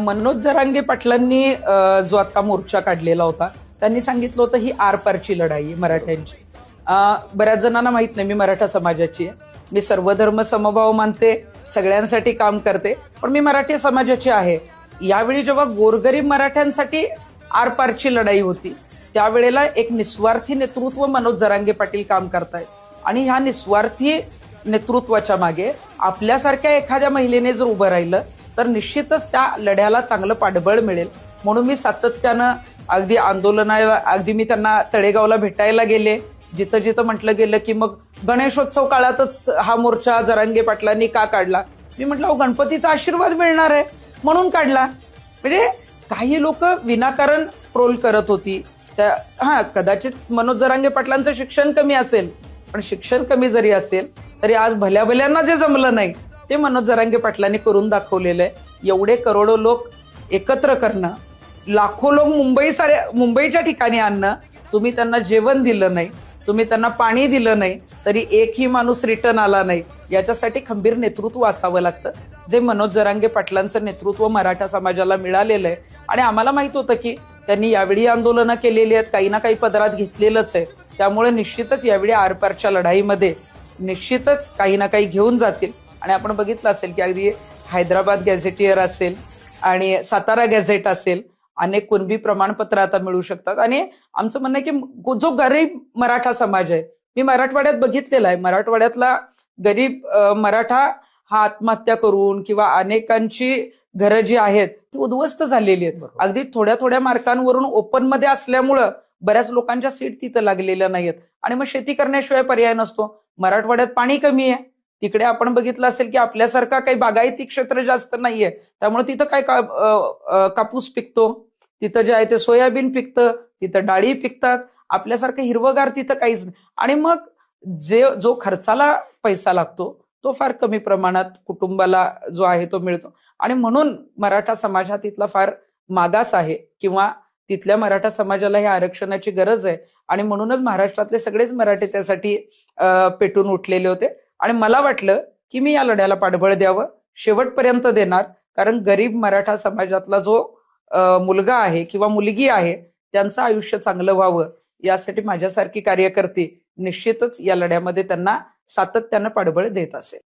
मनोज जरांगे पाटलांनी जो आता मोर्चा काढलेला होता त्यांनी सांगितलं होतं ही आरपारची लढाई आहे मराठ्यांची. बऱ्याच जणांना माहीत नाही मी मराठा समाजाची आहे. मी सर्वधर्म समभाव मानते सगळ्यांसाठी काम करते पण मी मराठी समाजाची आहे. यावेळी जेव्हा गोरगरीब मराठ्यांसाठी आरपारची लढाई होती त्यावेळेला एक निस्वार्थी नेतृत्व मनोज जरांगे पाटील काम करतायत आणि ह्या निस्वार्थी नेतृत्वाच्या मागे आपल्यासारख्या एखाद्या महिलेने जर उभं राहिलं तर निश्चितच त्या लढ्याला चांगलं पाठबळ मिळेल. म्हणून मी सातत्यानं अगदी आंदोलनाला अगदी मी त्यांना तळेगावला भेटायला गेले. जिथं जिथं म्हटलं गेलं की मग गणेशोत्सव काळातच हा मोर्चा जरांगे पाटलांनी का काढला? मी म्हटलं अहो गणपतीचा आशीर्वाद मिळणार आहे. म्हणून काढला. म्हणजे काही लोक विनाकारण ट्रोल करत होती. त्या हा कदाचित मनोज जरांगे पाटलांचं शिक्षण कमी असेल. पण शिक्षण कमी जरी असेल तरी आज भल्या भल्यांना जे जमलं नाही ते मनोज जरांगे पाटलांनी करून दाखवलेलं आहे. एवढे करोडो लोक एकत्र करणं लाखो लोक मुंबई साऱ्या मुंबईच्या ठिकाणी आणणं तुम्ही त्यांना जेवण दिलं नाही तुम्ही त्यांना पाणी दिलं नाही तरी एकही माणूस रिटर्न आला नाही. याच्यासाठी खंबीर नेतृत्व असावं लागतं. जे मनोज जरांगे पाटलांचं नेतृत्व मराठा समाजाला मिळालेलं आहे. आणि आम्हाला माहीत होतं की त्यांनी यावेळी आंदोलनं केलेली आहेत काही ना काही पदरात घेतलेलंच आहे. त्यामुळे निश्चितच यावेळी आरपारच्या लढाईमध्ये निश्चितच काही ना काही घेऊन जातील. आणि आपण बघितलं असेल की अगदी हैदराबाद गॅझेटियर असेल आणि सातारा गॅझेट असेल अनेक कुणबी प्रमाणपत्र आता मिळू शकतात. आणि आमचं म्हणणं आहे की जो गरीब मराठा समाज आहे मी मराठवाड्यात बघितलेला आहे. मराठवाड्यातला गरीब मराठा हा आत्महत्या करून किंवा अनेकांची घरं जी आहेत ती उद्ध्वस्त झालेली आहेत. अगदी थोड्या थोड्या मार्कांवरून ओपनमध्ये असल्यामुळं बऱ्याच लोकांच्या सीट तिथं लागलेल्या नाहीयेत. आणि मग शेती करण्याशिवाय पर्याय नसतो. मराठवाड्यात पाणी कमी आहे. तिकडे आपण बघितलं असेल की आपल्यासारखा काही बागायती क्षेत्र जास्त नाहीये. त्यामुळे तिथं काय कापूस पिकतो तिथं जे आहे ते सोयाबीन पिकतं तिथं डाळी पिकतात. आपल्यासारखं हिरवगार तिथं काहीच नाही. आणि मग जे जो खर्चाला पैसा लागतो तो फार कमी प्रमाणात कुटुंबाला जो आहे तो मिळतो. आणि म्हणून मराठा समाज हा तिथला फार मागास आहे किंवा तिथल्या मराठा समाजाला ही आरक्षणाची गरज आहे. आणि म्हणूनच महाराष्ट्रातले सगळेच मराठे त्यासाठी पेटून उठलेले होते. आणि मला वाटलं की मी या लढ्याला पाठबळ द्यावं शेवटपर्यंत देणार. कारण गरीब मराठा समाजातला जो मुलगा आहे किंवा मुलगी आहे त्यांचं आयुष्य चांगलं व्हावं यासाठी माझ्यासारखी कार्यकर्ती निश्चितच या लढ्यामध्ये त्यांना सातत्यानं पाठबळ देत असेल.